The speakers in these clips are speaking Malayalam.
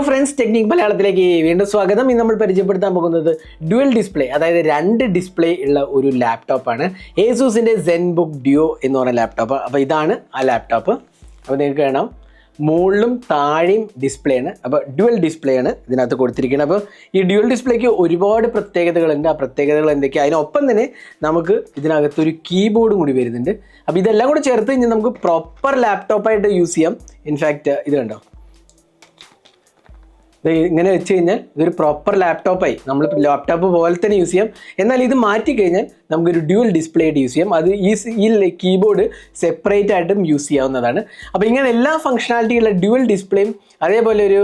ഹലോ ഫ്രണ്ട്സ് ടെക്നിക് മലയാളത്തിലേക്ക് വീണ്ടും സ്വാഗതം. ഇന്ന് നമ്മൾ പരിചയപ്പെടുത്താൻ പോകുന്നത് ഡ്യുവൽ ഡിസ്പ്ലേ അതായത് രണ്ട് ഡിസ്പ്ലേ ഉള്ള ഒരു ലാപ്ടോപ്പാണ് ഏസൂസിന്റെ സെൻ ബുക്ക് ഡ്യോ എന്ന് പറയുന്ന ലാപ്ടോപ്പ് അപ്പോൾ ഇതാണ് ആ ലാപ്ടോപ്പ് അപ്പോൾ നിങ്ങൾക്ക് കാണാം. മുകളിലും താഴെയും ഡിസ്പ്ലേ ആണ്. അപ്പോൾ ഡ്യുവൽ ഡിസ്പ്ലേ ആണ് ഇതിനകത്ത് കൊടുത്തിരിക്കുന്നത്. അപ്പോൾ ഈ ഡ്യുവൽ ഡിസ്പ്ലേക്ക് ഒരുപാട് പ്രത്യേകതകളുണ്ട്. ആ പ്രത്യേകതകൾ എന്തൊക്കെയാണ് അതിനൊപ്പം തന്നെ നമുക്ക് ഇതിനകത്ത് ഒരു കീബോർഡും കൂടി വരുന്നുണ്ട്. അപ്പോൾ ഇതെല്ലാം കൂടി ചേർത്ത് കഴിഞ്ഞാൽ നമുക്ക് പ്രോപ്പർ ലാപ്ടോപ്പായിട്ട് യൂസ് ചെയ്യാം. ഇൻഫാക്റ്റ് ഇത് കണ്ടോ? ഇങ്ങനെ വെച്ച് കഴിഞ്ഞാൽ ഇതൊരു പ്രോപ്പർ ലാപ്ടോപ്പായി നമ്മൾ ലാപ്ടോപ്പ് പോലെ തന്നെ യൂസ് ചെയ്യാം. എന്നാൽ ഇത് മാറ്റി കഴിഞ്ഞാൽ നമുക്കൊരു ഡ്യൂൽ ഡിസ്പ്ലേ ആയിട്ട് യൂസ് ചെയ്യാം. അത് ഈ ഈ കീബോർഡ് സെപ്പറേറ്റ് ആയിട്ടും യൂസ് ചെയ്യാവുന്നതാണ്. അപ്പോൾ ഇങ്ങനെ എല്ലാ ഫംഗ്ഷനാലിറ്റിയുള്ള ഡ്യുവൽ ഡിസ്പ്ലേയും അതേപോലെ ഒരു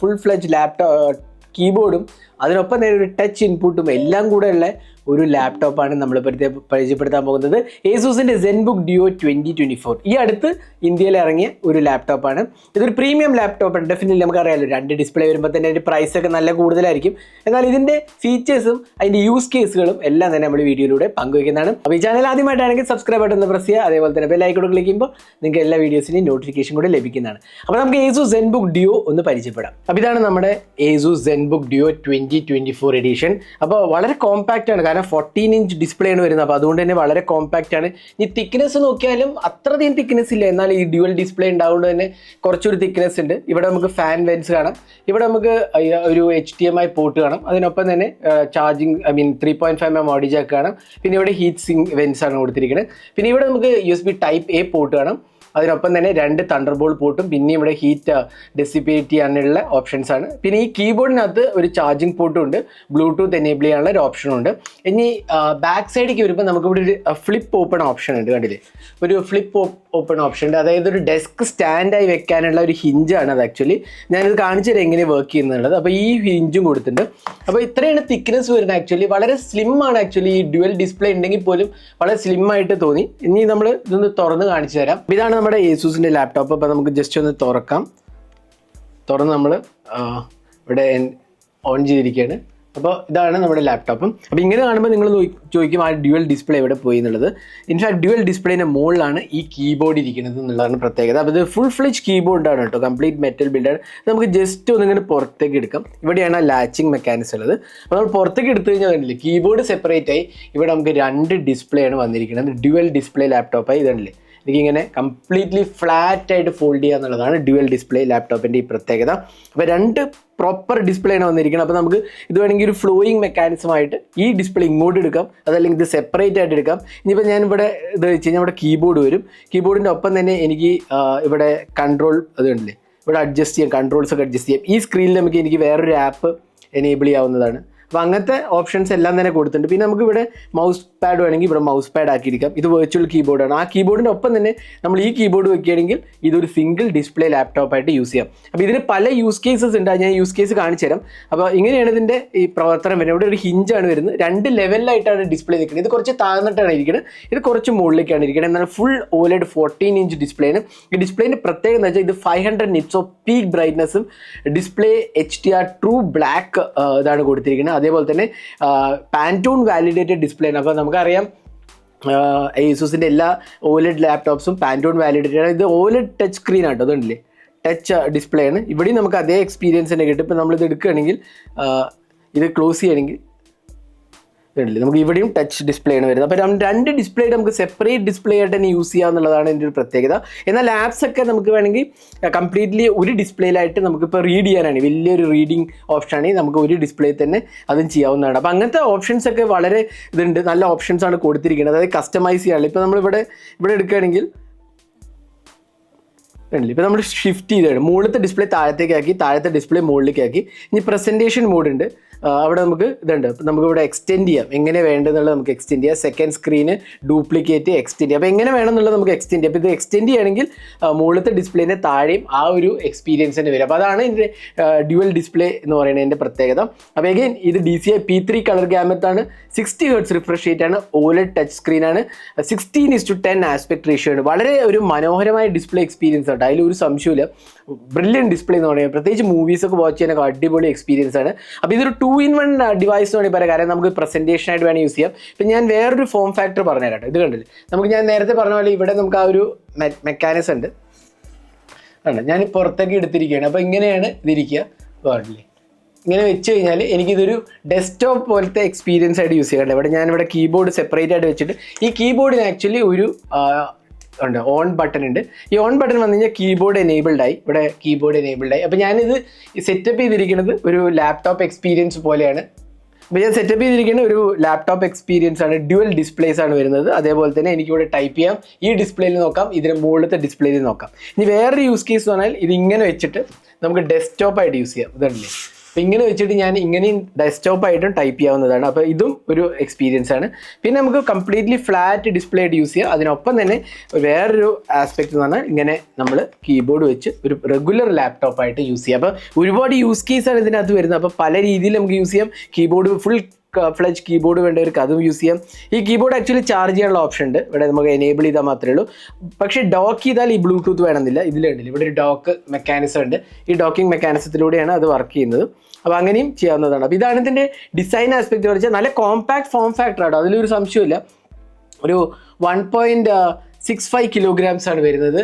ഫുൾ ഫ്ലജ് ലാപ്ടോപ്പ് കീബോർഡും അതിനൊപ്പം തന്നെ ഒരു ടച്ച് ഇൻപുട്ടും എല്ലാം കൂടെ ഉള്ള ഒരു ലാപ്ടോപ്പാണ് നമ്മൾ പരിചയ- പരിചയപ്പെടുത്താൻ പോകുന്നത്. ഏസൂസിന്റെ Zenbook Duo twenty twenty four ഈ അടുത്ത് ഇന്ത്യയിൽ ഇറങ്ങിയ ഒരു ലാപ്ടോപ്പാണ് ഇതൊരു പ്രീമിയം ലാപ്ടോപ്പാണ് ഡെഫിനറ്റ്ലി നമുക്കറിയാമല്ലോ രണ്ട് ഡിസ്പ്ലേ വരുമ്പോൾ തന്നെ അതിന്റെ പ്രൈസ് ഒക്കെ നല്ല കൂടുതലായിരിക്കും. എന്നാൽ ഇതിന്റെ ഫീച്ചേഴ്സും അതിന്റെ യൂസ് കേസുകളും എല്ലാം തന്നെ നമ്മൾ വീഡിയോയിലൂടെ പങ്കുവയ്ക്കുന്നതാണ്. അപ്പോൾ ഈ ചാനൽ ആദ്യമായിട്ടാണെങ്കിൽ സബ്സ്ക്രൈബ് ബട്ടൺ ഒന്ന് പ്രസ് ചെയ്യുക. അതേപോലെ തന്നെ ബെല്ലൈക്കോട് ക്ലിക്ക് ചെയ്യുമ്പോൾ നിങ്ങൾക്ക് എല്ലാ വീഡിയോസിന്റെയും നോട്ടിഫിക്കേഷൻ കൂടെ ലഭിക്കുന്നതാണ്. അപ്പോൾ നമുക്ക് ഏസു സെൻബുക്ക് ഡിയോ ഒന്ന് പരിചയപ്പെടാം. അപ്പോൾ ഇതാണ് നമ്മുടെ Asus Zenbook Duo twenty twenty four edition അപ്പോൾ വളരെ കോമ്പാക്റ്റ് ആണ്. കാരണം ഫോർട്ടീൻ ഇഞ്ച് ഡിസ്പ്ലേ ആണ് വരുന്നത്. അപ്പോൾ അതുകൊണ്ട് തന്നെ വളരെ കോമ്പാക്റ്റ് ആണ്. ഇനി തിക്നെസ് നോക്കിയാലും അത്രയധികം തിക്നെസ് ഇല്ല. എന്നാൽ ഈ ഡ്യുവൽ ഡിസ്പ്ലേ ഉണ്ടാവുകൊണ്ട് തന്നെ കുറച്ചൊരു തിക്നെസ് ഉണ്ട്. ഇവിടെ നമുക്ക് ഫാൻ വെൻസ് കാണാം. ഇവിടെ നമുക്ക് ഒരു H D M I port കാണാം. അതിനൊപ്പം തന്നെ charging I mean three point five M audio jack കാണാം. പിന്നെ ഇവിടെ ഹീറ്റ് സിങ് വെൻസ് ആണ് കൊടുത്തിരിക്കുന്നത്. പിന്നെ ഇവിടെ നമുക്ക് U S B type A port കാണാം. അതിനൊപ്പം തന്നെ രണ്ട് തണ്ടർ ബോൾ പോർട്ടും പിന്നെ ഇവിടെ ഹീറ്റ് ഡെസിപ്പേറ്റ് ചെയ്യാനുള്ള ഓപ്ഷൻസ് ആണ്. പിന്നെ ഈ കീബോർഡിനകത്ത് ഒരു ചാർജിങ് പോർട്ടും ഉണ്ട്. ബ്ലൂടൂത്ത് എനേബിൾ ചെയ്യാനുള്ള ഒരു ഓപ്ഷനും ഉണ്ട്. ഇനി ബാക്ക് സൈഡിലേക്ക് വരുമ്പോൾ നമുക്ക് ഇവിടെ ഒരു ഫ്ലിപ്പ് ഓപ്പൺ ഓപ്ഷൻ ഉണ്ട് കണ്ടില്ലേ? ഒരു ഫ്ലിപ്പ് ഓപ്പൺ ഓപ്ഷൻ ഉണ്ട്. അതായത് ഒരു ഡെസ്ക് സ്റ്റാൻഡായി വെക്കാനുള്ള ഒരു ഹിഞ്ചാണ് അത് ആക്ച്വലി ഞാനിത് കാണിച്ചു തരാം എങ്ങനെ വർക്ക് ചെയ്യുന്നുള്ളത്. അപ്പോൾ ഈ ഹിഞ്ചും കൊടുത്തിട്ടുണ്ട്. അപ്പോൾ ഇത്രയാണ് തിക്നെസ് വരുന്നത് ആക്ച്വലി വളരെ സ്ലിം ആണ് ആക്ച്വലി ഈ ഡ്യുവൽ ഡിസ്പ്ലേ ഉണ്ടെങ്കിൽ പോലും വളരെ സ്ലിം ആയിട്ട് തോന്നി. ഇനി നമ്മൾ ഇതൊന്ന് തുറന്ന് കാണിച്ചു തരാം. ഇതാണ് നമ്മുടെ ഏസൂസിന്റെ ലാപ്ടോപ്പ് അപ്പോൾ നമുക്ക് ജസ്റ്റ് ഒന്ന് തുറക്കാം. തുറന്ന് നമ്മൾ ഇവിടെ ഓൺ ചെയ്തിരിക്കുകയാണ്. അപ്പോൾ ഇതാണ് നമ്മുടെ ലാപ്ടോപ്പും. അപ്പോൾ ഇങ്ങനെ കാണുമ്പോൾ നിങ്ങൾ ചോദിക്കും ആ ഡ്യുവൽ ഡിസ്പ്ലേ എവിടെ പോയി എന്നുള്ളത്? ഇൻഫാക്ട് ഡ്യുവൽ ഡിസ്പ്ലേന്റെ മുകളിലാണ് ഈ കീബോർഡ് ഇരിക്കുന്നത് എന്നുള്ളതാണ് പ്രത്യേകത. അപ്പോൾ ഇത് ഫുൾ ഫ്ലെജ് കീബോർഡാണ് കേട്ടോ. കംപ്ലീറ്റ് മെറ്റൽ ബിൽഡാണ് നമുക്ക് ജസ്റ്റ് ഒന്നിങ്ങനെ പുറത്തേക്ക് എടുക്കാം. ഇവിടെയാണ് ആ ലാച്ചിങ് മെക്കാനിസം ഉള്ളത്. അപ്പോൾ നമ്മൾ പുറത്തേക്ക് എടുത്തു കഴിഞ്ഞാൽ കണ്ടില്ലേ കീബോർഡ് സെപ്പറേറ്റ് ആയി ഇവിടെ നമുക്ക് രണ്ട് ഡിസ്പ്ലേ ആണ് വന്നിരിക്കുന്നത്. ഡ്യുവൽ ഡിസ്പ്ലേ ലാപ്ടോപ്പായി ഇതല്ലേ എനിക്കിങ്ങനെ കംപ്ലീറ്റ്ലി ഫ്ലാറ്റ് ആയിട്ട് ഫോൾഡ് ചെയ്യുക എന്നുള്ളതാണ് ഡ്യുവൽ ഡിസ്പ്ലേ ലാപ്ടോപ്പിന്റെ ഈ പ്രത്യേകത. അപ്പോൾ രണ്ട് പ്രോപ്പർ ഡിസ്പ്ലേ ആണ് വന്നിരിക്കുന്നത്. അപ്പോൾ നമുക്ക് ഇത് വേണമെങ്കിൽ ഒരു ഫ്ലോയിങ് മെക്കാനിസമായിട്ട് ഈ ഡിസ്പ്ലേ ഇങ്ങോട്ട് എടുക്കാം. അതല്ലെങ്കിൽ ഇത് സെപ്പറേറ്റ് ആയിട്ട് എടുക്കാം. ഇനിയിപ്പോൾ ഞാൻ ഇവിടെ ഇത് വെച്ച് കഴിഞ്ഞാൽ ഇവിടെ കീബോർഡ് വരും. കീബോർഡിന്റെ ഒപ്പം തന്നെ എനിക്ക് ഇവിടെ കൺട്രോൾ അതുണ്ടല്ലേ ഇവിടെ അഡ്ജസ്റ്റ് ചെയ്യാം. കൺട്രോൾസ് ഒക്കെ അഡ്ജസ്റ്റ് ചെയ്യാം. ഈ സ്ക്രീനിൽ നമുക്ക് എനിക്ക് വേറൊരു ആപ്പ് എനേബിൾ ചെയ്യാവുന്നതാണ്. അപ്പോൾ അങ്ങനത്തെ ഓപ്ഷൻസ് എല്ലാം തന്നെ കൊടുത്തിട്ടുണ്ട്. പിന്നെ നമുക്ക് ഇവിടെ മൗസ് പാഡ് വേണമെങ്കിൽ ഇവിടെ മൗസ് പാഡ് ആക്കിയിരിക്കാം. ഇത് വെർച്വൽ കീബോർഡാണ് ആ കീബോർഡിന്റെ ഒപ്പം തന്നെ നമ്മൾ ഈ കീബോർഡ് വെക്കുകയാണെങ്കിൽ ഇതൊരു സിംഗിൾ ഡിസ്പ്ലേ ലാപ്ടോപ്പായിട്ട് യൂസ് ചെയ്യാം. അപ്പോൾ ഇതിന് പല യൂസ് കേസസ് ഉണ്ട്. ഞാൻ യൂസ് കേസ് കാണിച്ചു തരാം. അപ്പോൾ ഇങ്ങനെയാണ് ഇതിന്റെ ഈ പ്രവർത്തനം വരുന്നത്. ഇവിടെ ഒരു ഹിഞ്ചാണ് വരുന്നത്. രണ്ട് ലെവലിലായിട്ടാണ് ഡിസ്പ്ലേ നിൽക്കുന്നത്. ഇത് കുറച്ച് താഴ്ന്നിട്ടാണ് ഇരിക്കുന്നത്. ഇത് കുറച്ച് മുകളിലേക്കാണ് ഇരിക്കുന്നത്. എന്നാൽ ഫുൾ ഓലഡ് ഫോർട്ടീൻ ഇഞ്ച് ഡിസ്പ്ലേന് ഈ ഡിസ്പ്ലേന്റെ പ്രത്യേകത എന്ന് വെച്ചാൽ ഇത് five hundred nits of peak ബ്രൈറ്റ്നസ്സും display H D R true black ഇതാണ് കൊടുത്തിരിക്കുന്നത്. അതേപോലെ തന്നെ പാന്റൂൺ വാലിഡേറ്റഡ് ഡിസ്പ്ലേ ആണ്. അപ്പോൾ നമുക്കറിയാം ഏസൂസിന്റെ എല്ലാ ഓലഡ് ലാപ്ടോപ്സും പാന്റൂൺ വാലിഡേറ്റഡ് ആണ്. ഇത് ഓലഡ് ടച്ച് സ്ക്രീൻ ആട്ടോ അതുകൊണ്ടില്ലേ? ടച്ച് ഡിസ്പ്ലേ ആണ്. ഇവിടെയും നമുക്ക് അതേ എക്സ്പീരിയൻസ് തന്നെ കിട്ടും. ഇപ്പോൾ നമ്മളിത് എടുക്കുകയാണെങ്കിൽ ഇത് ക്ലോസ് ചെയ്യണമെങ്കിൽ ഇതുണ്ടല്ലേ നമുക്ക് ഇവിടെയും ടച്ച് ഡിസ്പ്ലേ ആണ് വരുന്നത്. അപ്പോൾ രണ്ട് ഡിസ്പ്ലേ നമുക്ക് സെപ്പറേറ്റ് ഡിസ്പ്ലേ ആയിട്ട് തന്നെ യൂസ് ചെയ്യുക എന്നുള്ളതാണ് എന്റെ ഒരു പ്രത്യേകത. എന്നാൽ ആപ്സ് ഒക്കെ നമുക്ക് വേണമെങ്കിൽ കംപ്ലീറ്റ്ലി ഒരു ഡിസ്പ്ലേയിലായിട്ട് നമുക്കിപ്പോൾ റീഡ് ചെയ്യാനാണ്. വലിയൊരു റീഡിങ് ആണ് നമുക്ക് ഒരു ഡിസ്പ്ലേ തന്നെ അതും ചെയ്യാവുന്നതാണ്. അപ്പോൾ അങ്ങനത്തെ ഓപ്ഷൻസ് ഒക്കെ വളരെ ഇതുണ്ട്. നല്ല ഓപ്ഷൻസ് ആണ് കൊടുത്തിരിക്കുന്നത്. അതായത് കസ്റ്റമൈസ് ചെയ്യാനുള്ള ഇപ്പോൾ നമ്മളിവിടെ ഇവിടെ എടുക്കുകയാണെങ്കിൽ ഉണ്ടല്ലോ ഇപ്പോൾ നമ്മൾ ഷിഫ്റ്റ് ചെയ്താണ് മുകളിലത്തെ ഡിസ്പ്ലേ താഴത്തേക്കാക്കി താഴത്തെ ഡിസ്പ്ലേ മുകളിലേക്ക് ആക്കി. ഇനി പ്രസന്റേഷൻ മോഡ് ഉണ്ട്. അവിടെ നമുക്ക് ഇതുണ്ട്. നമുക്ക് ഇവിടെ എക്സ്റ്റെൻഡ് ചെയ്യാം. എങ്ങനെ വേണ്ടെന്നുള്ളത് നമുക്ക് എക്സ്റ്റെൻഡ് ചെയ്യാം. സെക്കൻഡ് സ്ക്രീന് ഡ്യൂപ്ലിക്കേറ്റ് എക്സ്റ്റെൻഡ് ചെയ്യാം. അപ്പോൾ എങ്ങനെ വേണമെന്നുള്ളത് നമുക്ക് എക്സ്റ്റെൻഡ് ചെയ്യാം. അപ്പോൾ ഇത് എക്സ്റ്റെൻഡ് ചെയ്യുകയാണെങ്കിൽ മുകളിലത്തെ ഡിസ്പ്ലേന്റെ താഴെയും ആ ഒരു എക്സ്പീരിയൻസ് തന്നെ വരും. അപ്പോൾ അതാണ് ഇതിന്റെ ഡ്യുവൽ ഡിസ്പ്ലേ എന്ന് പറയുന്നത് എന്റെ പ്രത്യേകത. അപ്പോൾ എഗെയിൻ ഇത് D C I P three colour ഗ്യാമത്താണ് sixty hertz refresh rate ആണ്. OLED touch സ്ക്രീനാണ് sixteen is to ten aspect ratio ആണ്. വളരെ ഒരു മനോഹരമായ ഡിസ്പ്ലേ എക്സ്പീരിയൻസ് ആണ്. അതിൽ ഒരു സംശയമില്ല ബ്രില്യൻ ഡിസ്പ്ലേ എന്ന് പറയുന്നത്. പ്രത്യേകിച്ച് മൂവീസൊക്കെ വാച്ച് ചെയ്യാനൊക്കെ അടിപൊളി എക്സ്പീരിയൻസ് ആണ്. അപ്പോൾ ഇതൊരു ടു ഇൻ വൺ ഡിവൈസ് വേണമെങ്കിൽ പറയാം കാരണം നമുക്ക് പ്രസന്റേഷൻ ആയിട്ട് വേണമെങ്കിൽ യൂസ് ചെയ്യാം. ഇപ്പം ഞാൻ വേറൊരു ഫോം ഫാക്ടർ പറഞ്ഞുതരാം കേട്ടോ ഇത് കണ്ടില്ലേ? നമുക്ക് ഞാൻ നേരത്തെ പറഞ്ഞ പോലെ ഇവിടെ നമുക്ക് ആ ഒരു മെക്കാനിസം ഉണ്ട്. ആണ് ഞാൻ പുറത്തേക്ക് എടുത്തിരിക്കുകയാണ്. അപ്പോൾ ഇങ്ങനെയാണ് ഇതിരിക്കുക വേർഡിൽ ഇങ്ങനെ വെച്ച് കഴിഞ്ഞാൽ എനിക്കിതൊരു ഡെസ്ക്ടോപ്പ് പോലത്തെ എക്സ്പീരിയൻസ് ആയിട്ട് യൂസ് ചെയ്യാറുണ്ട് ഇവിടെ ഞാനിവിടെ കീബോർഡ് സെപ്പറേറ്റ് ആയിട്ട് വെച്ചിട്ട് ഈ കീബോർഡിന് ആക്ച്വലി ഒരു ഉണ്ട് ഓൺ ബട്ടൺ ഉണ്ട്. ഈ ഓൺ ബട്ടൺ വന്നു കഴിഞ്ഞാൽ കീബോർഡ് എനേബിൾഡ് ആയി. ഇവിടെ കീബോർഡ് എനേബിൾഡ് ആയി. അപ്പോൾ ഞാനിത് സെറ്റപ്പ് ചെയ്തിരിക്കുന്നത് ഒരു ലാപ്ടോപ്പ് എക്സ്പീരിയൻസ് പോലെയാണ്. അപ്പോൾ ഞാൻ സെറ്റപ്പ് ചെയ്തിരിക്കുന്ന ഒരു ലാപ്ടോപ്പ് എക്സ്പീരിയൻസ് ആണ്. ഡ്യുവൽ ഡിസ്പ്ലേസ് ആണ് വരുന്നത്. അതേപോലെ തന്നെ എനിക്കിവിടെ ടൈപ്പ് ചെയ്യാം. ഈ ഡിസ്പ്ലേയിൽ നോക്കാം. ഇതിന് മുകളിലത്തെ ഡിസ്പ്ലേയിൽ നോക്കാം. ഇനി വേറൊരു യൂസ് കേസ് എന്ന് പറഞ്ഞാൽ ഇത് ഇങ്ങനെ വെച്ചിട്ട് നമുക്ക് ഡെസ്ക്ടോപ്പ് ആയിട്ട് യൂസ് ചെയ്യാം. ഇതല്ലേ ഇങ്ങനെ വെച്ചിട്ട് ഞാൻ ഇങ്ങനെയും ഡെസ്ക്ടോപ്പ് ആയിട്ടും ടൈപ്പ് ചെയ്യാവുന്നതാണ്. അപ്പോൾ ഇതും ഒരു എക്സ്പീരിയൻസ് ആണ്. പിന്നെ നമുക്ക് കംപ്ലീറ്റ്ലി ഫ്ലാറ്റ് ഡിസ്പ്ലേ ആയിട്ട് യൂസ് ചെയ്യാം. അതിനൊപ്പം തന്നെ വേറൊരു ആസ്പെക്ട് എന്ന് പറഞ്ഞാൽ ഇങ്ങനെ നമ്മൾ കീബോർഡ് വെച്ച് ഒരു റെഗുലർ ലാപ്ടോപ്പ് ആയിട്ട് യൂസ് ചെയ്യാം. അപ്പോൾ ഒരുപാട് യൂസ് കേസാണ് ഇതിനകത്ത് വരുന്നത്. അപ്പോൾ പല രീതിയിൽ നമുക്ക് യൂസ് ചെയ്യാം. കീബോർഡ് ഫുൾ ഫ്ലജ് കീബോർഡ് വേണ്ടവർക്ക് അതും യൂസ് ചെയ്യാം. ഈ കീബോർഡ് ആക്ച്വലി ചാർജ് ചെയ്യാനുള്ള ഓപ്ഷൻ ഉണ്ട്. ഇവിടെ നമുക്ക് എനേബിൾ ചെയ്താൽ മാത്രമേ ഉള്ളൂ. പക്ഷേ ഡോക്ക് ചെയ്താൽ ഈ ബ്ലൂടൂത്ത് വേണമെന്നില്ല. ഇതിലുണ്ടല്ലോ ഇവിടെ ഒരു ഡോക്ക് മെക്കാനിസം ഉണ്ട്. ഈ ഡോക്കിംഗ് മെക്കാനിസത്തിലൂടെയാണ് അത് വർക്ക് ചെയ്യുന്നത്. അപ്പോൾ അങ്ങനെയും ചെയ്യാവുന്നതാണ്. അപ്പോൾ ഇതാണ് ഇതിന്റെ ഡിസൈൻ ആസ്പെക്ട് വെച്ചാൽ നല്ല കോമ്പാക്ട് ഫോം ഫാക്ടറാണ് അതിലൊരു സംശയമില്ല ഒരു one point six five kilograms ആണ് വരുന്നത്.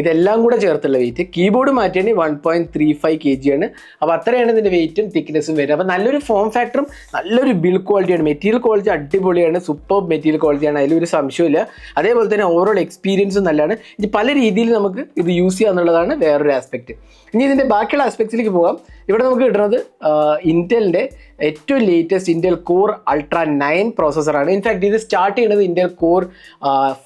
ഇതെല്ലാം കൂടെ ചേർത്തുള്ള weight keyboard മാറ്റിയാണെങ്കിൽ one point three five K G ആണ്. അപ്പോൾ അത്രയാണ് ഇതിന്റെ വെയിറ്റും തിക്നെസ്സും വരുന്നത്. അപ്പോൾ നല്ലൊരു ഫോം ഫാക്ടറും നല്ലൊരു ബിൽ ക്വാളിറ്റിയാണ് മെറ്റീരിയൽ ക്വാളിറ്റി അടിപൊളിയാണ്. സൂപ്പർ മെറ്റീരിയൽ ക്വാളിറ്റിയാണ് അതിലൊരു സംശയമില്ല അതേപോലെ തന്നെ ഓവറോൾ എക്സ്പീരിയൻസും നല്ലതാണ്. ഇത് പല രീതിയിൽ നമുക്ക് ഇത് യൂസ് ചെയ്യുക എന്നുള്ളതാണ് വേറൊരു ആസ്പെക്റ്റ് ഇനി ഇതിന്റെ ബാക്കിയുള്ള ആസ്പെക്ട്സിലേക്ക് പോകാം. ഇവിടെ നമുക്ക് കിട്ടുന്നത് ഇന്റലിന്റെ ഏറ്റവും latest Intel Core Ultra nine പ്രോസസ്സറാണ് in fact ഇത് സ്റ്റാർട്ട് ചെയ്യുന്നത് Intel Core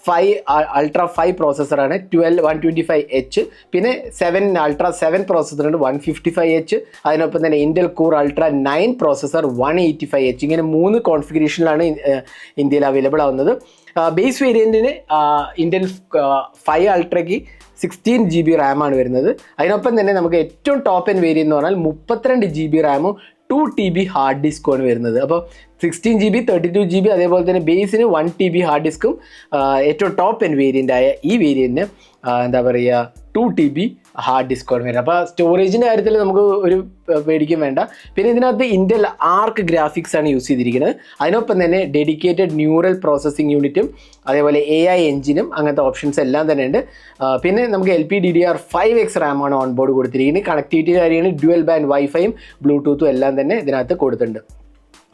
five Ultra five പ്രോസസ്സറാണ് twelve one twenty five H പിന്നെ സെവൻ അൾട്ര സെവൻ പ്രോസസ്സറുണ്ട് വൺ ഫിഫ്റ്റി ഫൈവ് എച്ച് അതിനൊപ്പം തന്നെ Intel Core Ultra nine processor one eighty five H ഇങ്ങനെ മൂന്ന് കോൺഫിഗറേഷനിലാണ് ഇന്ത്യയിൽ അവൈലബിൾ ആവുന്നത്. ബേസ് വേരിയന്റിന് ഇന്റൽ ഫൈവ് അൾട്രയ്ക്ക് സിക്സ്റ്റീൻ ജി ബി റാമാണ് വരുന്നത്. അതിനൊപ്പം തന്നെ നമുക്ക് ഏറ്റവും ടോപ്പ് എൻ വേരിയന്റ് എന്ന് പറഞ്ഞാൽ മുപ്പത്തിരണ്ട് ജി ബി റാമും ടു ടി ബി ഹാർഡ് ഡിസ്കുമാണ് വരുന്നത്. അപ്പോൾ sixteen G B thirty two G B അതേപോലെ തന്നെ ബേസിന് വൺ ടി ബി ഹാർഡ് ഡിസ്ക്കും ഏറ്റവും ടോപ്പ് എൻ വേരിയന്റ് ആയ ഈ വേരിയന്റിന് എന്താ പറയുക ടു ടി ബി ഹാർഡ് ഡിസ്കോൺ വരുന്നത്. അപ്പോൾ സ്റ്റോറേജിന്റെ കാര്യത്തിൽ നമുക്ക് ഒരു പേടിക്കും വേണ്ട. പിന്നെ ഇതിനകത്ത് ഇന്റൽ ആർക്ക് ഗ്രാഫിക്സ് ആണ് യൂസ് ചെയ്തിരിക്കുന്നത്. അതിനൊപ്പം തന്നെ ഡെഡിക്കേറ്റഡ് ന്യൂറൽ പ്രോസസ്സിംഗ് യൂണിറ്റും അതേപോലെ എ ഐ എഞ്ചിനും അങ്ങനത്തെ ഓപ്ഷൻസ് എല്ലാം തന്നെ ഉണ്ട്. പിന്നെ നമുക്ക് L P D D R five X റാമാണ് on board കൊടുത്തിരിക്കുന്നത്. കണക്ടിവിറ്റി കാര്യമാണ് ഡ്യുവൽ ബാൻഡ് വൈഫൈയും ബ്ലൂടൂത്തും എല്ലാം തന്നെ ഇതിനകത്ത് കൊടുത്തിട്ടുണ്ട്.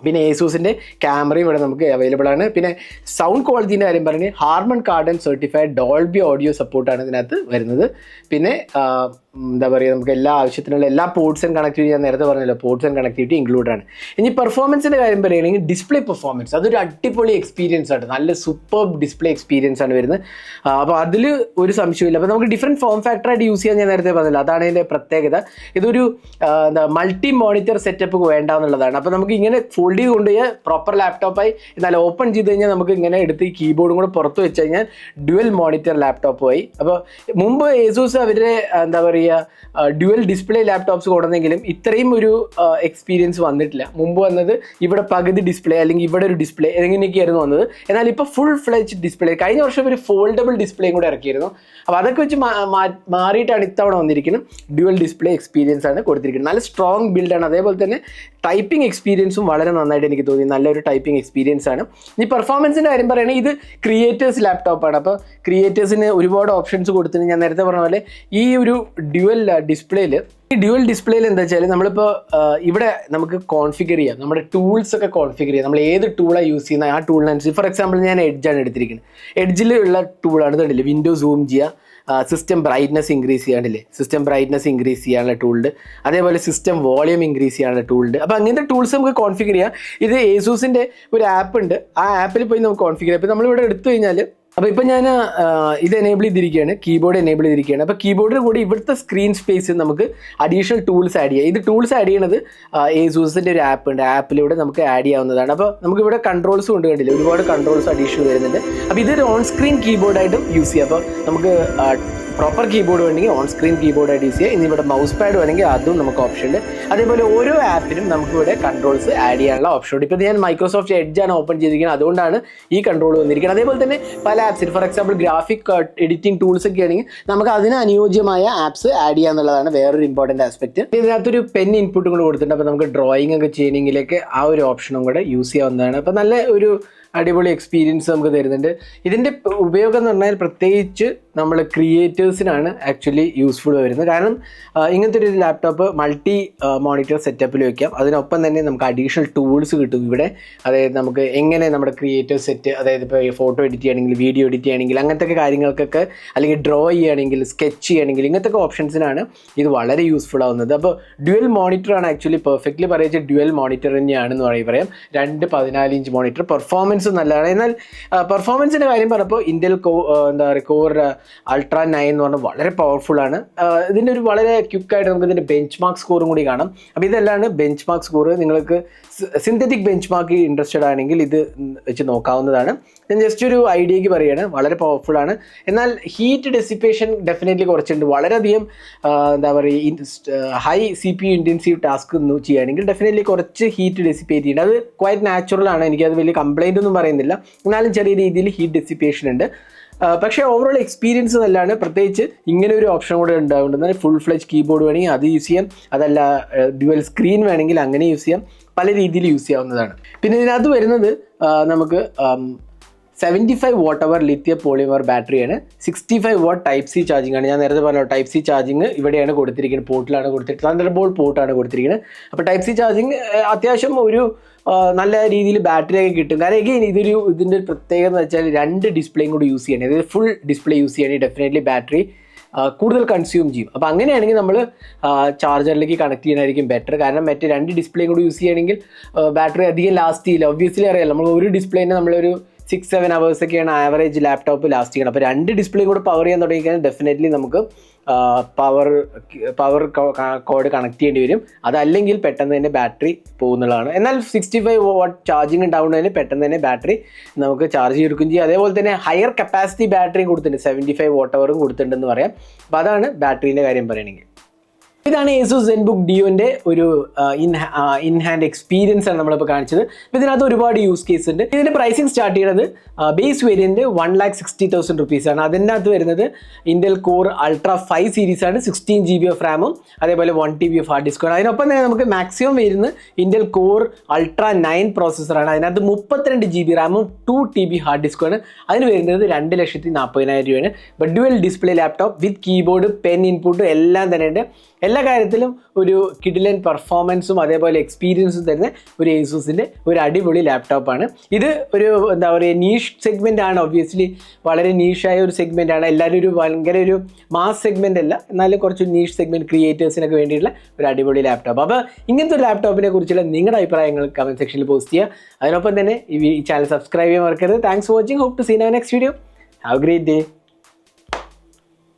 പിന്നെ ഏസൂസിന്റെ ക്യാമറയും ഇവിടെ നമുക്ക് അവൈലബിൾ ആണ്. പിന്നെ സൗണ്ട് ക്വാളിറ്റീന്റെ കാര്യം പറഞ്ഞാൽ Harman Kardon certified Dolby audio സപ്പോർട്ടാണ് ഇതിനകത്ത് വരുന്നത്. പിന്നെ എന്താ പറയുക നമുക്ക് എല്ലാ ആവശ്യത്തിനുള്ള എല്ലാ പോർട്സും കണക്ട് കണക്ടിവിറ്റി ഞാൻ നേരത്തെ പറഞ്ഞല്ലോ പോർട്സ് കണക്ടിവിറ്റി ഇൻക്ലൂഡ് ആണ്. ഇനി പെർഫോമൻസിന്റെ കാര്യം പറയുകയാണെങ്കിൽ ഡിസ്പ്ലേ പെർഫോമൻസ് അതൊരു അടിപൊളി എക്സ്പീരിയൻസ് ആണ്. നല്ല സൂപ്പർ ഡിസ്പ്ലേ എക്സ്പീരിയൻസ് ആണ് വരുന്നത്. അപ്പോൾ അതിൽ ഒരു സംശയമില്ല അപ്പോൾ നമുക്ക് ഡിഫറെന്റ് ഫോം ഫാക്ടറായിട്ട് യൂസ് ചെയ്യാൻ ഞാൻ നേരത്തെ പറഞ്ഞില്ല. അതാണ് ഇതിന്റെ പ്രത്യേകത. ഇതൊരു എന്താ മൾട്ടി മോണിറ്റർ സെറ്റപ്പ് വേണ്ട എന്നുള്ളതാണ്. അപ്പോൾ നമുക്ക് ഇങ്ങനെ ഫോൾഡ് ചെയ്ത് കൊണ്ടുപോയി പ്രോപ്പർ ലാപ്ടോപ്പായി എന്നാൽ ഓപ്പൺ ചെയ്ത് കഴിഞ്ഞാൽ നമുക്ക് ഇങ്ങനെ എടുത്ത് ഈ കീബോർഡും കൂടെ പുറത്ത് വെച്ച് കഴിഞ്ഞാൽ ഡ്യുവൽ മോണിറ്റർ ലാപ്ടോപ്പ് ആയി. അപ്പോൾ മുമ്പ് ഏസൂസ് അവരുടെ എന്താ പറയുക ഡ്യുവൽ ഡിസ്പ്ലേ ലാപ്ടോപ്സ് കൊടുന്നെങ്കിലും ഇത്രയും ഒരു എക്സ്പീരിയൻസ് വന്നിട്ടില്ല. മുമ്പ് വന്നത് ഇവിടെ പകുതി ഡിസ്പ്ലേ അല്ലെങ്കിൽ ഇവിടെ ഒരു ഡിസ്പ്ലേ എങ്ങനെയൊക്കെയായിരുന്നു വന്നത്. എന്നാൽ ഇപ്പോൾ ഫുൾ ഫ്ലെച്ച് ഡിസ്പ്ലേ കഴിഞ്ഞ വർഷം ഒരു ഫോൾഡബിൾ ഡിസ്പ്ലേയും കൂടെ ഇറക്കിയിരുന്നു. അപ്പോൾ അതൊക്കെ വെച്ച് മാറിയിട്ടാണ് ഇത്തവണ വന്നിരിക്കുന്നത്. ഡ്യുവൽ ഡിസ്പ്ലേ എക്സ്പീരിയൻസ് ആണ് കൊടുത്തിരിക്കുന്നത്. നല്ല സ്ട്രോങ് ബിൽഡാണ് അതേപോലെ തന്നെ ടൈപ്പിംഗ് എക്സ്പീരിയൻസും വളരെ നന്നായിട്ട് എനിക്ക് തോന്നി. നല്ലൊരു ടൈപ്പിംഗ് എക്സ്പീരിയൻസ് ആണ്. ഈ പെർഫോമൻസിന്റെ കാര്യം പറയുകയാണെങ്കിൽ ഇത് ക്രിയേറ്റേഴ്സ് ലാപ്ടോപ്പാണ് അപ്പോൾ ക്രിയേറ്റേഴ്സിന് ഒരുപാട് ഓപ്ഷൻസ് കൊടുത്തിട്ട് ഞാൻ നേരത്തെ പറഞ്ഞ പോലെ ഈ ഒരു ഡ്യുവൽ ഡിസ്പ്ലേയിൽ ഈ ഡ്യുവൽ ഡിസ്പ്ലേയിൽ എന്താ വെച്ചാൽ നമ്മളിപ്പോൾ ഇവിടെ നമുക്ക് കോൺഫിഗർ ചെയ്യാം. നമ്മുടെ ടൂൾസ് ഒക്കെ കോൺഫിഗർ ചെയ്യാം. നമ്മൾ ഏത് ടൂളാണ് യൂസ് ചെയ്യുന്നത് ആ ടൂളിനനുസരിച്ച് ഫോർ എക്സാമ്പിൾ ഞാൻ എഡ്ജാണ് എടുത്തിരിക്കുന്നത്. എഡ്ജിലുള്ള ടൂളാണ് കണ്ടില്ലേ? വിൻഡോ സൂം ചെയ്യുക സിസ്റ്റം ബ്രൈറ്റ്നസ് ഇൻക്രീസ് ചെയ്യാണ്ടില്ലേ? സിസ്റ്റം ബ്രൈറ്റ്നസ് ഇൻക്രീസ് ചെയ്യാനുള്ള ടൂളുണ്ട് അതേപോലെ സിസ്റ്റം വോളിയം ഇൻക്രീസ് ചെയ്യാനുള്ള ടൂളുണ്ട് അപ്പോൾ അങ്ങനത്തെ ടൂൾസ് നമുക്ക് കോൺഫിഗർ ചെയ്യാം. ഇത് ഏസൂസിന്റെ ഒരു ആപ്പ് ഉണ്ട്. ആ ആപ്പിൽ പോയി നമുക്ക് കോൺഫിഗർ ചെയ്യാം. അപ്പോൾ നമ്മളിവിടെ എടുത്തു കഴിഞ്ഞാൽ അപ്പോൾ ഇപ്പോൾ ഞാൻ ഇത് എനേബിൾ ചെയ്തിരിക്കുകയാണ് കീബോർഡ് എനേബിൾ ചെയ്തിരിക്കുകയാണ് അപ്പോൾ കീബോർഡിന് കൂടി ഇവിടുത്തെ സ്ക്രീൻ സ്പേസ് നമുക്ക് അഡീഷണൽ ടൂൾസ് ആഡ് ചെയ്യാം. ഇത് ടൂൾസ് ആഡ് ചെയ്യണത് ഏസൂസിന്റെ ഒരു ആപ്പ് ഉണ്ട്. ആപ്പിലൂടെ നമുക്ക് ആഡ് ചെയ്യാവുന്നതാണ്. അപ്പോൾ നമുക്ക് ഇവിടെ കൺട്രോൾസ് കൊണ്ട് കണ്ടില്ല? ഒരുപാട് കൺട്രോൾസ് അഡീഷണൽ വരുന്നുണ്ട്. അപ്പോൾ ഇതൊരു ഓൺ സ്ക്രീൻ കീബോർഡായിട്ടും യൂസ് ചെയ്യാം. അപ്പോൾ നമുക്ക് പ്രോപ്പർ കീബോർഡ് വേണമെങ്കിൽ ഓൺ സ്ക്രീൻ കീബോർഡ് ആയിട്ട് യൂസ് ചെയ്യാം. ഇനി ഇവിടെ മൗസ് പാഡ് വേണമെങ്കിൽ അതും നമുക്ക് ഓപ്ഷൻ ഉണ്ട്. അതേപോലെ ഓരോ ആപ്പിനും നമുക്ക് ഇവിടെ കൺട്രോൾസ് ആഡ് ചെയ്യാനുള്ള ഓപ്ഷൻ ഉണ്ട്. ഇപ്പോൾ ഞാൻ മൈക്രോസോഫ്റ്റ് എഡ്ജ് ആണ് ഓപ്പൺ ചെയ്തിരിക്കുന്നത്. അതുകൊണ്ടാണ് ഈ കൺട്രോൾ വന്നിരിക്കുന്നത്. അതേപോലെ തന്നെ പല ആപ്സിൽ for example graphic editing tools ഒക്കെ ആണെങ്കിൽ നമുക്ക് അതിന് അനുയോജ്യമായ ആപ്സ് ആഡ് ചെയ്യുക എന്നുള്ളതാണ് വേറൊരു ഇമ്പോർട്ടന്റ് ആസ്പെക്ട് ഇതിനകത്തൊരു പെൻ ഇൻപുട്ടും കൂടെ കൊടുത്തിട്ടുണ്ട്. അപ്പോൾ നമുക്ക് ഡ്രോയിങ് ഒക്കെ ചെയ്യണമെങ്കിലൊക്കെ ആ ഒരു ഓപ്ഷനും കൂടെ യൂസ് ചെയ്യാവുന്നതാണ്. അപ്പോൾ നല്ല ഒരു അടിപൊളി എക്സ്പീരിയൻസ് നമുക്ക് തരുന്നുണ്ട്. ഇതിന്റെ ഉപയോഗം എന്ന് പറഞ്ഞാൽ പ്രത്യേകിച്ച് നമ്മൾ ക്രിയേറ്റേഴ്സിനാണ് ആക്ച്വലി യൂസ്ഫുൾ വരുന്നത്. കാരണം ഇങ്ങനത്തെ ഒരു ലാപ്ടോപ്പ് മൾട്ടി മോണിറ്റർ സെറ്റപ്പിൽ വയ്ക്കാം അതിനൊപ്പം തന്നെ നമുക്ക് അഡീഷണൽ ടൂൾസ് കിട്ടും ഇവിടെ. അതായത് നമുക്ക് എങ്ങനെ നമ്മുടെ ക്രിയേറ്റീവ് സെറ്റ് അതായത് ഇപ്പോൾ ഫോട്ടോ എഡിറ്റ് ചെയ്യണമെങ്കിൽ വീഡിയോ എഡിറ്റ് ചെയ്യണമെങ്കിൽ അങ്ങനത്തെ കാര്യങ്ങൾക്കൊക്കെ അല്ലെങ്കിൽ ഡ്രോ ചെയ്യുകയാണെങ്കിൽ സ്കെച്ച് ചെയ്യണമെങ്കിൽ ഇങ്ങനത്തെ ഓപ്ഷൻസിനാണ് ഇത് വളരെ യൂസ്ഫുൾ ആവുന്നത്. അപ്പോൾ ഡ്യുവൽ മോണിറ്റർ ആണ് ആക്ച്വലി പെർഫെക്റ്റ്ലി പറയുക ഡ്യുവൽ മോണിറ്റർ തന്നെയാണെന്ന് പറയും പറയാം. രണ്ട് പതിനാല് ഇഞ്ച് മോണിറ്റർ പെർഫോമൻസ് നല്ലതാണ്. എന്നാൽ പെർഫോമൻസിന്റെ കാര്യം പറഞ്ഞപ്പോൾ ഇന്ത്യൽ കോ എന്താ പറയുക കോർ അൾട്രാ നയൻ എന്ന് പറഞ്ഞാൽ വളരെ പവർഫുൾ ആണ്. ഇതിന്റെ ഒരു വളരെ ക്വിക്കായിട്ട് നമുക്ക് ഇതിന്റെ ബെഞ്ച് മാർക്ക് സ്കോറും കൂടി കാണാം. അപ്പോൾ ഇതെല്ലാം ബെഞ്ച് മാർക്ക് സ്കോർ നിങ്ങൾക്ക് സിന്തറ്റിക് ബെഞ്ച് മാർക്ക് ഇൻട്രസ്റ്റഡ് ആണെങ്കിൽ ഇത് വെച്ച് നോക്കാവുന്നതാണ്. ഞാൻ ജസ്റ്റ് ഒരു ഐഡിയക്ക് പറയുകയാണ് വളരെ പവർഫുൾ ആണ്. എന്നാൽ ഹീറ്റ് ഡെസിപ്പേഷൻ ഡെഫിനറ്റ്ലി കുറച്ചുണ്ട് വളരെയധികം എന്താ പറയുക high C P intensive task ചെയ്യുകയാണെങ്കിൽ ഡെഫിനറ്റ്ലി കുറച്ച് ഹീറ്റ് ഡെസിപ്പേറ്റ് ചെയ്യുന്നുണ്ട് അത് ക്വയറ്റ് നാച്ചുറൽ ആണ്. എനിക്കത് വലിയ കംപ്ലൈന്റ് ഒന്നും പറയുന്നില്ല. എന്നാലും ചെറിയ രീതിയിൽ ഹീറ്റ് ഡെസിപ്പേഷൻ ഉണ്ട്. പക്ഷേ ഓവറോൾ എക്സ്പീരിയൻസ് നല്ലതാണ് പ്രത്യേകിച്ച് ഇങ്ങനെ ഒരു ഓപ്ഷൻ കൂടെ ഉണ്ടാകുന്നത് ഫുൾ ഫ്ലെജ് കീബോർഡ് വേണമെങ്കിൽ അത് യൂസ് ചെയ്യാം. അതല്ല ഡ്യുവൽ സ്ക്രീൻ വേണമെങ്കിൽ അങ്ങനെ യൂസ് ചെയ്യാം. പല രീതിയിൽ യൂസ് ചെയ്യാവുന്നതാണ്. പിന്നെ ഇതിനകത്ത് വരുന്നത് നമുക്ക് seventy five watt hour lithium polymer ബാറ്ററിയാണ്. Sixty five watt type C charging ആണ്. ഞാൻ നേരത്തെ പറഞ്ഞു ടൈപ്പ് സി ചാർജിങ് ഇവിടെയാണ് കൊടുത്തിരിക്കുന്നത് പോർട്ടിലാണ് കൊടുത്തിട്ട് തണ്ടർ ബോൾ പോർട്ടാണ് കൊടുത്തിരിക്കുന്നത്. അപ്പോൾ ടൈപ്പ് സി ചാർജിങ് അത്യാവശ്യം ഒരു നല്ല രീതിയിൽ ബാറ്ററി ഒക്കെ കിട്ടും. കാരണം എഗെയിൻ ഇതൊരു ഇതിന്റെ ഒരു പ്രത്യേകത എന്ന് വെച്ചാൽ രണ്ട് ഡിസ്പ്ലേയും കൂടി യൂസ് ചെയ്യണം. ഇത് ഫുൾ ഡിസ്പ്ലേ യൂസ് ചെയ്യണമെങ്കിൽ ഡെഫിനറ്റ്ലി ബാറ്ററി കൂടുതൽ കൺസ്യൂം ചെയ്യും. അപ്പോൾ അങ്ങനെയാണെങ്കിൽ നമ്മൾ ചാർജറിലേക്ക് കണക്ട് ചെയ്യണമായിരിക്കും ബെറ്റർ. കാരണം മറ്റേ രണ്ട് ഡിസ്പ്ലേയും കൂടി യൂസ് ചെയ്യണമെങ്കിൽ ബാറ്ററി അധികം ലാസ്റ്റ് ചെയ്യില്ല. ഒബ്വിയസ്ലി അറിയാം നമ്മൾ ഒരു ഡിസ്പ്ലേനെ നമ്മളൊരു സിക്സ് സെവൻ അവേഴ്സ് ഒക്കെയാണ് ആവറേജ് ലാപ്ടോപ്പ് ലാസ്റ്റ് ചെയ്യണം അപ്പോൾ രണ്ട് ഡിസ്പ്ലേയും കൂടെ പവർ ചെയ്യാൻ തുടങ്ങിക്കഴിഞ്ഞാൽ ഡെഫിനറ്റ്ലി നമുക്ക് പവർ പവർ കോഡ് കണക്ട് ചെയ്യേണ്ടി വരും. അതല്ലെങ്കിൽ പെട്ടെന്ന് തന്നെ ബാറ്ററി പോകുന്നതാണ് എന്നാൽ സിക്സ്റ്റി ഫൈവ് വാട്ട് ചാർജിങ് ഉണ്ടാവുന്നതിന് പെട്ടെന്ന് തന്നെ ബാറ്ററി നമുക്ക് ചാർജ് ചെയ്തെടുക്കുകയും ചെയ്യും. അതേപോലെ തന്നെ ഹയർ കപ്പാസിറ്റി ബാറ്ററിയും കൊടുത്തിട്ടുണ്ട്. സെവന്റി ഫൈവ് വാട്ട് അവറും കൊടുത്തിട്ടുണ്ടെന്ന് പറയാം. അപ്പോൾ അതാണ് ബാറ്ററീന്റെ കാര്യം പറയുകയാണെങ്കിൽ. ഇതാണ് ഏസൂസ് സെൻബുക്ക് ഡിയോന്റെ ഒരു ഇൻ ഇൻ ഹാൻഡ് എക്സ്പീരിയൻസ് ആണ് നമ്മളിപ്പോൾ കാണിച്ചത്. ഇതിനകത്ത് ഒരുപാട് യൂസ് കേസ് ഉണ്ട്. ഇതിന്റെ പ്രൈസിങ് സ്റ്റാർട്ട് ചെയ്യുന്നത് base variant one lakh sixty thousand rupees ആണ്. അതിന്റെ അകത്ത് വരുന്നത് Intel core ultra five series ആണ്. സിക്സ്റ്റീൻ ജി ബി ഓഫ് റാമും അതേപോലെ one T B of hard disk അതിനൊപ്പം തന്നെ നമുക്ക് മാക്സിമം വരുന്നത് ഇന്റൽ കോർ അൾട്രാ നയൻ പ്രോസസ്സറാണ് അതിനകത്ത് മുപ്പത്തിരണ്ട് ജി ബി റാമും ടു ടി ബി ഹാർഡ് ആണ്. അതിന് വരുന്നത് രണ്ട് ലക്ഷത്തി നാൽപ്പതിനായിരം രൂപയാണ്. But dual display laptop with keyboard pen input എല്ലാം തന്നെ ഉണ്ട്. എല്ലാ കാര്യത്തിലും ഒരു കിഡിലൻ പെർഫോമൻസും അതേപോലെ എക്സ്പീരിയൻസും തരുന്ന ഒരു ഏസൂസിന്റെ ഒരു അടിപൊളി ലാപ്ടോപ്പാണ് ഇത് ഒരു എന്താ പറയുക നീഷ് സെഗ്മെന്റ് ആണ്. ഒബ്വിയസ്ലി വളരെ നീഷായ ഒരു സെഗ്മെന്റ് ആണ്. എല്ലാവരും ഒരു ഭയങ്കര ഒരു മാസ് സെഗ്മെന്റ് അല്ല. എന്നാലും കുറച്ച് നീഷ് സെഗ്മെന്റ് ക്രിയേറ്റേഴ്സിനൊക്കെ വേണ്ടിയിട്ടുള്ള ഒരു അടിപൊളി ലാപ്ടോപ്പ് അപ്പോൾ ഇങ്ങനത്തെ ഒരു ലാപ്ടോപ്പിനെ കുറിച്ചുള്ള നിങ്ങളുടെ അഭിപ്രായങ്ങൾ കമന്റ് സെക്ഷനിൽ പോസ്റ്റ് ചെയ്യുക. അതിനൊപ്പം തന്നെ ഈ ചാനൽ സബ്സ്ക്രൈബ് ചെയ്യാൻ മറക്കരുത്. Thanks for watching hope to seen next video have great day